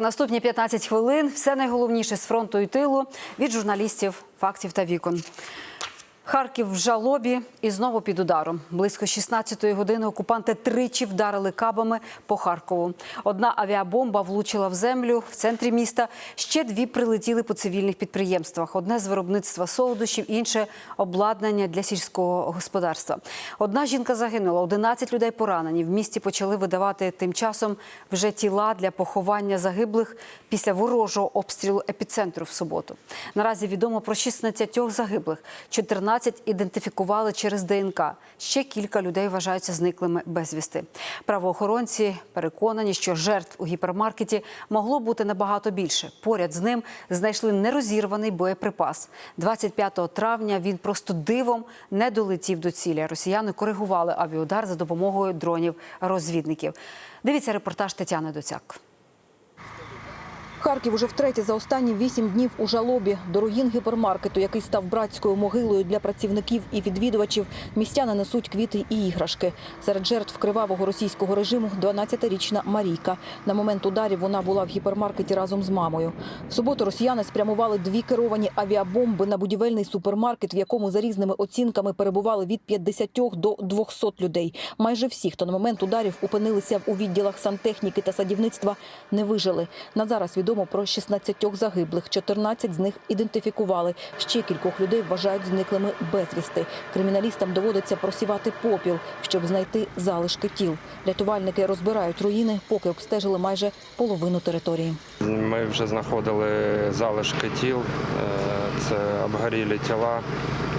Наступні 15 хвилин все найголовніше з фронту і тилу від журналістів, фактів та вікон. Харків в жалобі і знову під ударом. Близько 16-ї години окупанти тричі вдарили кабами по Харкову. Одна авіабомба влучила в землю в центрі міста. Ще дві прилетіли по цивільних підприємствах. Одне з виробництва солодощів, інше обладнання для сільського господарства. Одна жінка загинула, 11 людей поранені. В місті почали видавати тим часом вже тіла для поховання загиблих після ворожого обстрілу епіцентру в суботу. Наразі відомо про 16 загиблих, 14 ідентифікували через ДНК. Ще кілька людей вважаються зниклими безвісти. Правоохоронці переконані, що жертв у гіпермаркеті могло бути набагато більше. Поряд з ним знайшли нерозірваний боєприпас. 25 травня він просто дивом не долетів до цілі. Росіяни коригували авіудар за допомогою дронів-розвідників. Дивіться репортаж Тетяни Доцяк. Харків уже втретє за останні вісім днів у жалобі. До руїн гіпермаркету, який став братською могилою для працівників і відвідувачів, містяни несуть квіти і іграшки. Серед жертв кривавого російського режиму 12-річна Марійка. На момент ударів вона була в гіпермаркеті разом з мамою. В суботу росіяни спрямували дві керовані авіабомби на будівельний супермаркет, в якому за різними оцінками перебували від 50 до 200 людей. Майже всі, хто на момент ударів опинилися у відділах сантехніки та садівництва, не вижили. На зараз відомо про 16 загиблих, 14 з них ідентифікували. Ще кількох людей вважають зниклими безвісти. Криміналістам доводиться просівати попіл, щоб знайти залишки тіл. Рятувальники розбирають руїни, поки обстежили майже половину території. Ми вже знаходили залишки тіл, е, це обгорілі тіла,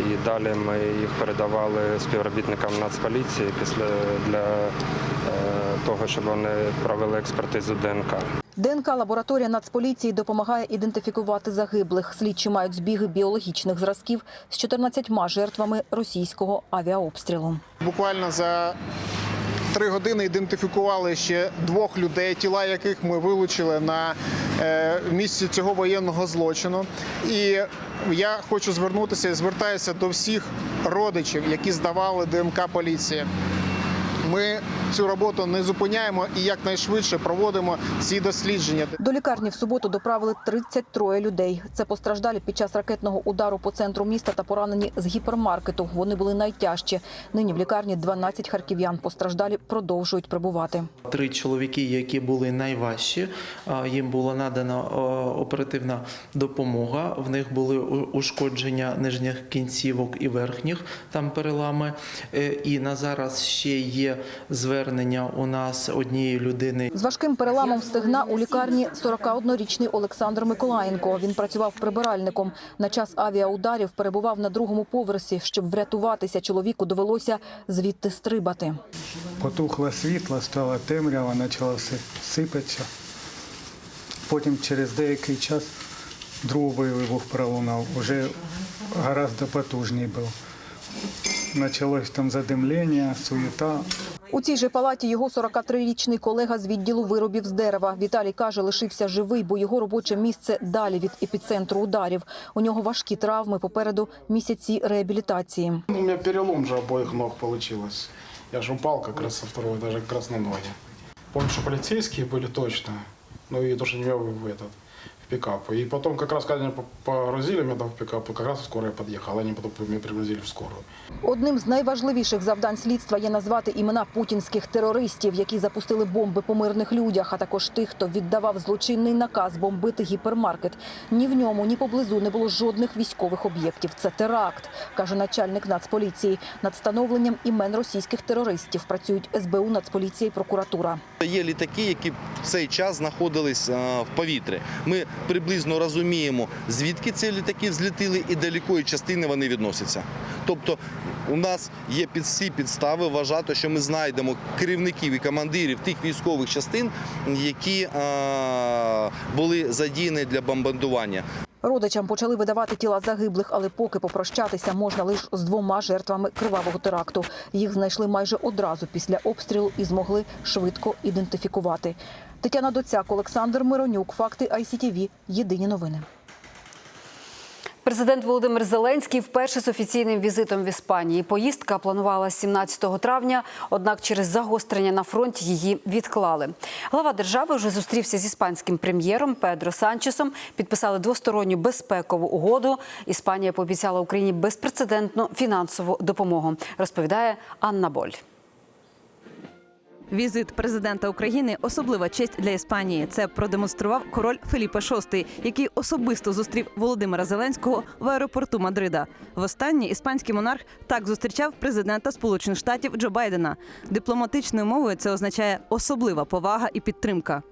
і далі ми їх передавали співробітникам Нацполіції після для е, того, щоб вони провели експертизу ДНК. ДНК лабораторія Нацполіції допомагає ідентифікувати загиблих. Слідчі мають збіги біологічних зразків з 14 жертвами російського авіаобстрілу. Буквально за три години ідентифікували ще двох людей, тіла яких ми вилучили на е, місці цього воєнного злочину. І я хочу звернутися і звертаюся до всіх родичів, які здавали ДМК поліції. Ми цю роботу не зупиняємо і якнайшвидше проводимо ці дослідження. До лікарні в суботу доправили 33 людей. Це постраждалі під час ракетного удару по центру міста та поранені з гіпермаркету. Вони були найтяжчі. Нині в лікарні 12 харків'ян. Постраждалі продовжують прибувати. Три чоловіки, які були найважчі, їм була надана оперативна допомога. В них були ушкодження нижніх кінцівок і верхніх там перелами. Е, І на зараз ще є звернення у нас однієї людини. З важким переламом стегна у лікарні 41-річний Олександр Миколаєнко. Він працював прибиральником. На час авіаударів перебував на другому поверсі. Щоб врятуватися, чоловіку довелося звідти стрибати. Потухло світло, стала темрява, почала все сипатися. Потім через деякий час другий вибух пролунав, вже гораздо потужний був Почалось там задимлення, суєта. У цій же палаті його 43-річний колега з відділу виробів з дерева. Віталій каже, лишився живий, бо його робоче місце далі від епіцентру ударів. У нього важкі травми, попереду місяці реабілітації. Ну, У меня перелом же обоих ног получилось. Я же упал как раз со второго этажа как раз на ноги. Помню, что полицейские были точно. Ну и то, что меня в, в этот в пикап. И потом как раз, когда они по- погрузили меня там в пикап, как раз скорая подъехала. Они потом меня пригрузили в скорую. Одним з найважливіших завдань слідства є назвати імена путінських терористів, які запустили бомби по мирних людях, а також тих, хто віддавав злочинний наказ бомбити гіпермаркет. Ні в ньому, ні поблизу не було жодних військових об'єктів. Це теракт, каже начальник Нацполіції. Над встановленням імен російських терористів працюють СБУ, Нацполіція і прокуратура. Є літаки, які в цей час знаходились в повітрі. Ми приблизно розуміємо, звідки ці літаки злітили і до якої частини вони відносяться. Тобто у нас є під всі підстави вважати, що ми знайдемо керівників і командирів тих військових частин, які були задіяні для бомбардування. Родичам почали видавати тіла загиблих, але поки попрощатися можна лише з двома жертвами кривавого теракту. Їх знайшли майже одразу після обстрілу і змогли швидко ідентифікувати. Тетяна Доцяк, Олександр Миронюк, факти ICTV. Єдині новини. Президент Володимир Зеленський вперше з офіційним візитом в Іспанії. Поїздка планувалася 17 травня, однак через загострення на фронті її відклали. Глава держави вже зустрівся з іспанським прем'єром Педро Санчесом. Підписали двосторонню безпекову угоду. Іспанія пообіцяла Україні безпрецедентну фінансову допомогу. Розповідає Анна Боль. Візит президента України особлива честь для Іспанії. Це продемонстрував король Феліпе VI, який особисто зустрів Володимира Зеленського в аеропорту Мадрида. Востаннє іспанський монарх так зустрічав президента Сполучених Штатів Джо Байдена. Дипломатичною мовою це означає особлива повага і підтримка.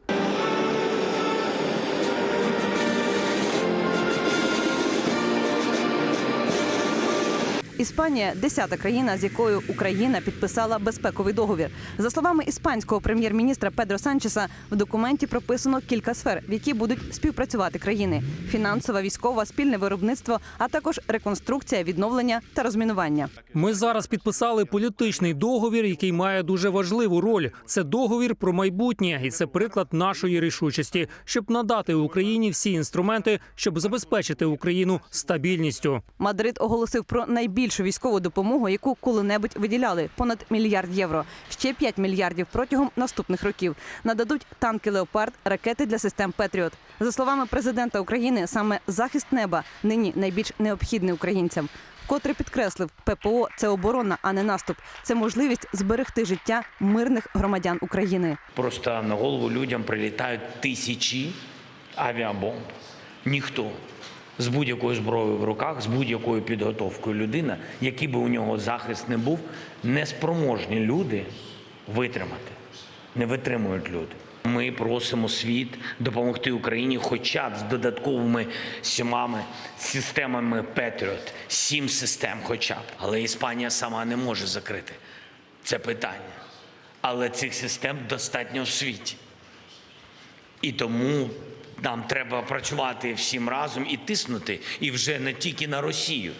Іспанія десята країна, з якою Україна підписала безпековий договір. За словами іспанського прем'єр-міністра Педро Санчеса, в документі прописано кілька сфер, в які будуть співпрацювати країни: фінансова, військова, спільне виробництво, а також реконструкція, відновлення та розмінування. Ми зараз підписали політичний договір, який має дуже важливу роль. Це договір про майбутнє, і це приклад нашої рішучості, щоб надати Україні всі інструменти, щоб забезпечити Україну стабільністю. Мадрид оголосив про найбільшу військову допомогу, яку коли-небудь виділяли понад мільярд євро. Ще 5 мільярдів протягом наступних років. Нададуть танки Леопард, ракети для систем Петріот. За словами президента України, саме захист неба нині найбільш необхідний українцям. Вкотре підкреслив, ППО це оборона, а не наступ. Це можливість зберегти життя мирних громадян України. Просто на голову людям прилітають тисячі авіабомб. Ніхто з будь-якою зброєю в руках, з будь-якою підготовкою людина, який би у нього захист не був, неспроможні люди витримати. Не витримують люди. Ми просимо світ допомогти Україні хоча б з додатковими сімами системами Петріот, сім систем, хоча б. Але Іспанія сама не може закрити це питання. Але цих систем достатньо в світі. І тому нам треба працювати всім разом і тиснути, і вже не тільки на Росію.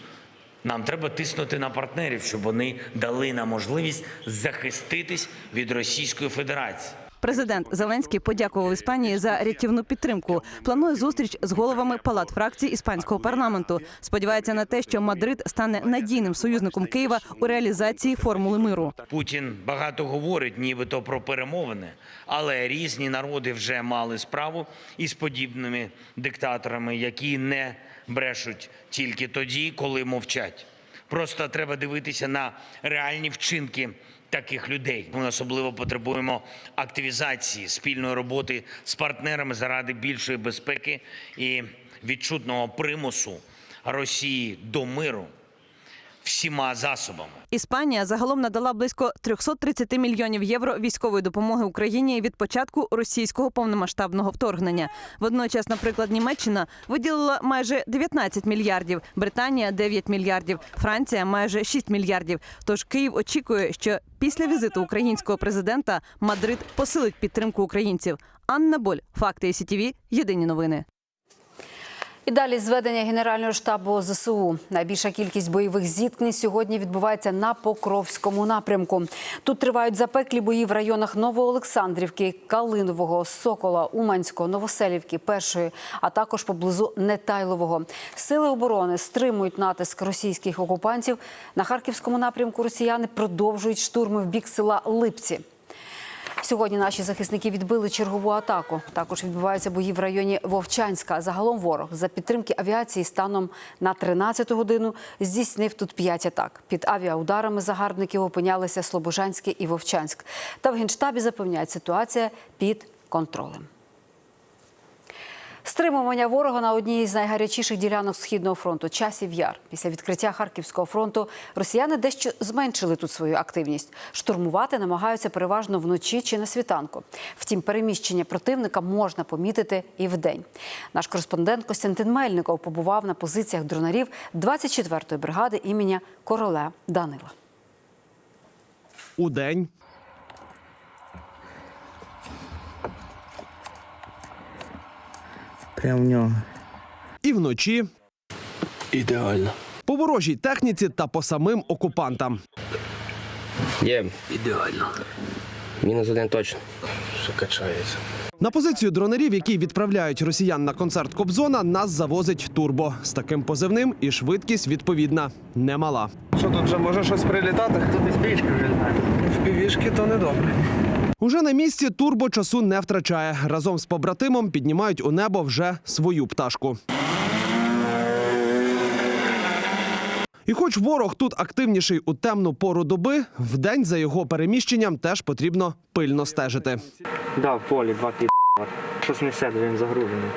Нам треба тиснути на партнерів, щоб вони дали нам можливість захиститись від Російської Федерації. Президент Зеленський подякував Іспанії за рятівну підтримку. Планує зустріч з головами палат фракцій іспанського парламенту. Сподівається на те, що Мадрид стане надійним союзником Києва у реалізації формули миру. Путін багато говорить, нібито про перемовини, але різні народи вже мали справу із подібними диктаторами, які не брешуть тільки тоді, коли мовчать. Просто треба дивитися на реальні вчинки таких людей. Ми особливо потребуємо активізації спільної роботи з партнерами заради більшої безпеки і відчутного примусу Росії до миру всіма засобами. Іспанія загалом надала близько 330 мільйонів євро військової допомоги Україні від початку російського повномасштабного вторгнення. Водночас, наприклад, Німеччина виділила майже 19 мільярдів, Британія 9 мільярдів, Франція майже 6 мільярдів. Тож Київ очікує, що після візиту українського президента Мадрид посилить підтримку українців. Анна Боль, факти СІТІВІ, єдині новини. І далі зведення Генерального штабу ЗСУ. Найбільша кількість бойових зіткнень сьогодні відбувається на Покровському напрямку. Тут тривають запеклі бої в районах Новоолександрівки, Калинового, Сокола, Уманського, Новоселівки, Першої, а також поблизу Нетайлового. Сили оборони стримують натиск російських окупантів. На харківському напрямку росіяни продовжують штурми в бік села Липці. Сьогодні наші захисники відбили чергову атаку. Також відбуваються бої в районі Вовчанська. Загалом ворог за підтримки авіації станом на 13 годину здійснив тут 5 атак. Під авіаударами загарбників опинялися Слобожанське і Вовчанськ. Та в генштабі запевняють, ситуація під контролем. Стримування ворога на одній з найгарячіших ділянок східного фронту часів яр. Після відкриття харківського фронту росіяни дещо зменшили тут свою активність. Штурмувати намагаються переважно вночі чи на світанку. Втім, переміщення противника можна помітити і вдень. Наш кореспондент Костянтин Мельников побував на позиціях дронарів 24-ї бригади імені короля Данила. Удень Прямо в нього. і вночі Ідеально. по ворожій техніці та по самим окупантам. Є. Ідеально. Мінус один точно. Що качається. На позицію дронерів, які відправляють росіян на концерт Кобзона, нас завозить турбо. З таким позивним і швидкість відповідна немала. Що тут вже може щось прилітати? Тут і спішки вже літають. В півішки то не добре. Уже на місці турбо часу не втрачає. Разом з побратимом піднімають у небо вже свою пташку. І хоч ворог тут активніший у темну пору доби, вдень за його переміщенням теж потрібно пильно стежити. Да, в полі два під. Щось несе, він загружений.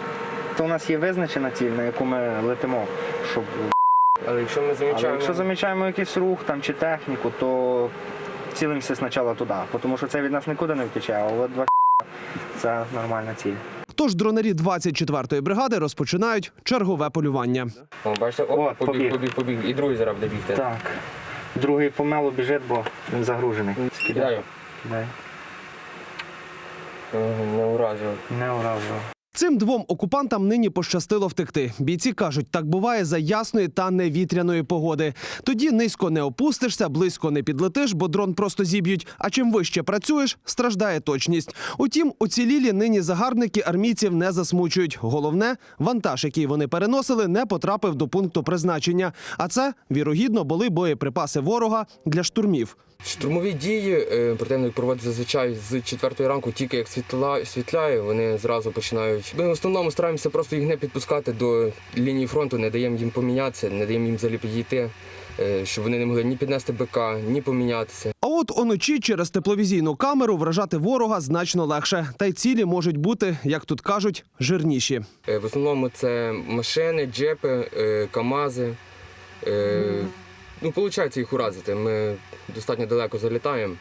То у нас є визначена ціль, на яку ми летимо, щоб. Але якщо ми Але якщо замічаємо якийсь рух там чи техніку, то цілимося спочатку туди, тому що це від нас нікуди не втече, а два це нормальна ціль. Тож дронарі 24-ї бригади розпочинають чергове полювання. О, бачите, От, побіг. побіг, побіг. І другий зараз буде бігти. Так. Другий помело біжить, бо він загружений. Кидаю. Не уразив. Не уразив. Цим двом окупантам нині пощастило втекти. Бійці кажуть, так буває за ясної та невітряної погоди. Тоді низько не опустишся, близько не підлетиш, бо дрон просто зіб'ють. А чим вище працюєш, страждає точність. Утім, уцілілі нині загарбники армійців не засмучують. Головне, вантаж, який вони переносили, не потрапив до пункту призначення. А це вірогідно були боєприпаси ворога для штурмів. Штурмові дії е, противник проводить зазвичай з 4 ранку, тільки як світла, світляє, вони зразу починають. Ми в основному стараємося просто їх не підпускати до лінії фронту, не даємо їм помінятися, не даємо їм взагалі підійти, е, щоб вони не могли ні піднести БК, ні помінятися. А от уночі через тепловізійну камеру вражати ворога значно легше. Та й цілі можуть бути, як тут кажуть, жирніші. Е, В основному це машини, джепи, КАМАЗи. Ну, виходить їх уразити. Ми достатньо далеко залітаємо,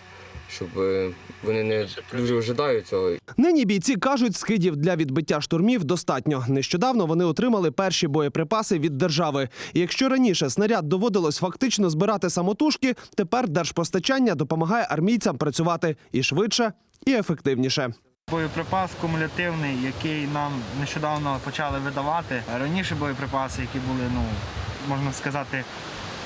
щоб е, вони не дуже ожидають цього. Нині бійці кажуть, скидів для відбиття штурмів достатньо. Нещодавно вони отримали перші боєприпаси від держави. І якщо раніше снаряд доводилось фактично збирати самотужки, тепер держпостачання допомагає армійцям працювати і швидше, і ефективніше. Боєприпас кумулятивний, який нам нещодавно почали видавати. Раніше боєприпаси, які були, ну можна сказати,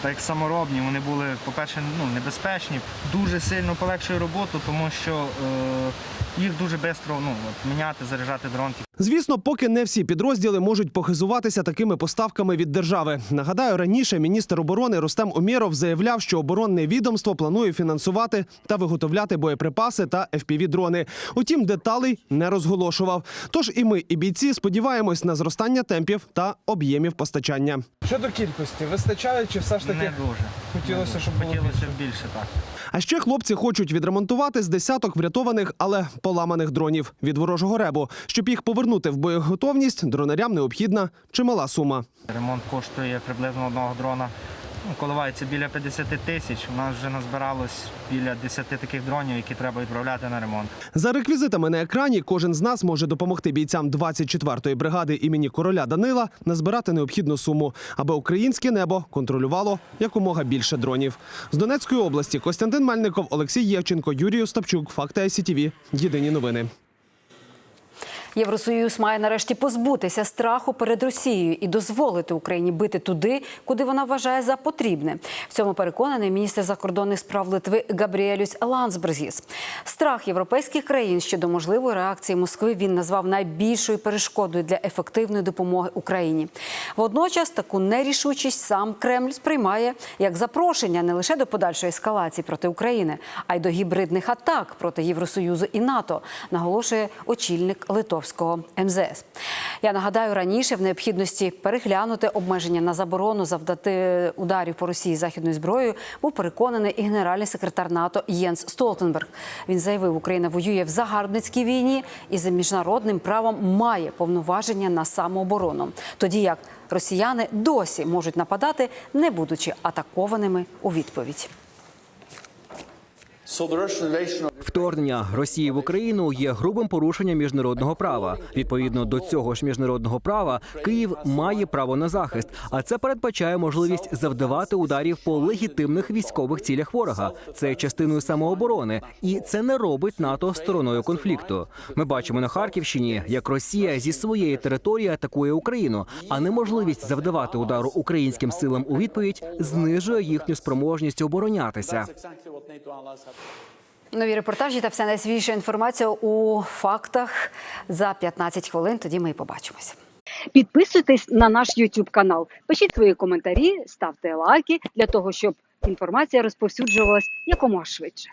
так як саморобні, вони були, по-перше, ну, небезпечні, дуже сильно полегшує роботу, тому що е, їх дуже швидко ну, от, міняти, заряджати дрон. Звісно, поки не всі підрозділи можуть похизуватися такими поставками від держави. Нагадаю, раніше міністр оборони Рустем Умєров заявляв, що оборонне відомство планує фінансувати та виготовляти боєприпаси та FPV-дрони. Утім, деталей не розголошував. Тож і ми, і бійці сподіваємось на зростання темпів та об'ємів постачання. Щодо кількості, вистачає чи все ж таки? Не дуже. Хотілося, щоб було хотілося більше, так. А ще хлопці хочуть відремонтувати з десяток врятованих, але поламаних дронів від ворожого ребу. Щоб їх повернути в боєготовність, дронарям необхідна чимала сума. Ремонт коштує приблизно одного дрона. Ну, коливається біля 50 тисяч. У нас вже назбиралось біля 10 таких дронів, які треба відправляти на ремонт. За реквізитами на екрані кожен з нас може допомогти бійцям 24-ї бригади імені короля Данила назбирати необхідну суму, аби українське небо контролювало якомога більше дронів. З Донецької області Костянтин Мельников, Олексій Євченко, Юрій Остапчук. Факти СІТВ. Єдині новини. Євросоюз має нарешті позбутися страху перед Росією і дозволити Україні бити туди, куди вона вважає за потрібне. В цьому переконаний міністр закордонних справ Литви Габріелюс Лансбергіс. Страх європейських країн щодо можливої реакції Москви він назвав найбільшою перешкодою для ефективної допомоги Україні. Водночас таку нерішучість сам Кремль сприймає як запрошення не лише до подальшої ескалації проти України, а й до гібридних атак проти Євросоюзу і НАТО, наголошує очільник Литовського МЗС. Я нагадаю, раніше в необхідності переглянути обмеження на заборону завдати ударів по Росії західною зброєю був переконаний і генеральний секретар НАТО Єнс Столтенберг. Він заявив, Україна воює в загарбницькій війні і за міжнародним правом має повноваження на самооборону, тоді як росіяни досі можуть нападати, не будучи атакованими у відповідь. Вторгнення Росії в Україну є грубим порушенням міжнародного права. Відповідно до цього ж міжнародного права, Київ має право на захист, а це передбачає можливість завдавати ударів по легітимних військових цілях ворога. Це частиною самооборони, і це не робить НАТО стороною конфлікту. Ми бачимо на Харківщині, як Росія зі своєї території атакує Україну, а неможливість завдавати удару українським силам у відповідь знижує їхню спроможність оборонятися. Нові репортажі та вся найсвіжа інформація у фактах за 15 хвилин. Тоді ми і побачимося. Підписуйтесь на наш YouTube канал, пишіть свої коментарі, ставте лайки для того, щоб інформація розповсюджувалась якомога швидше.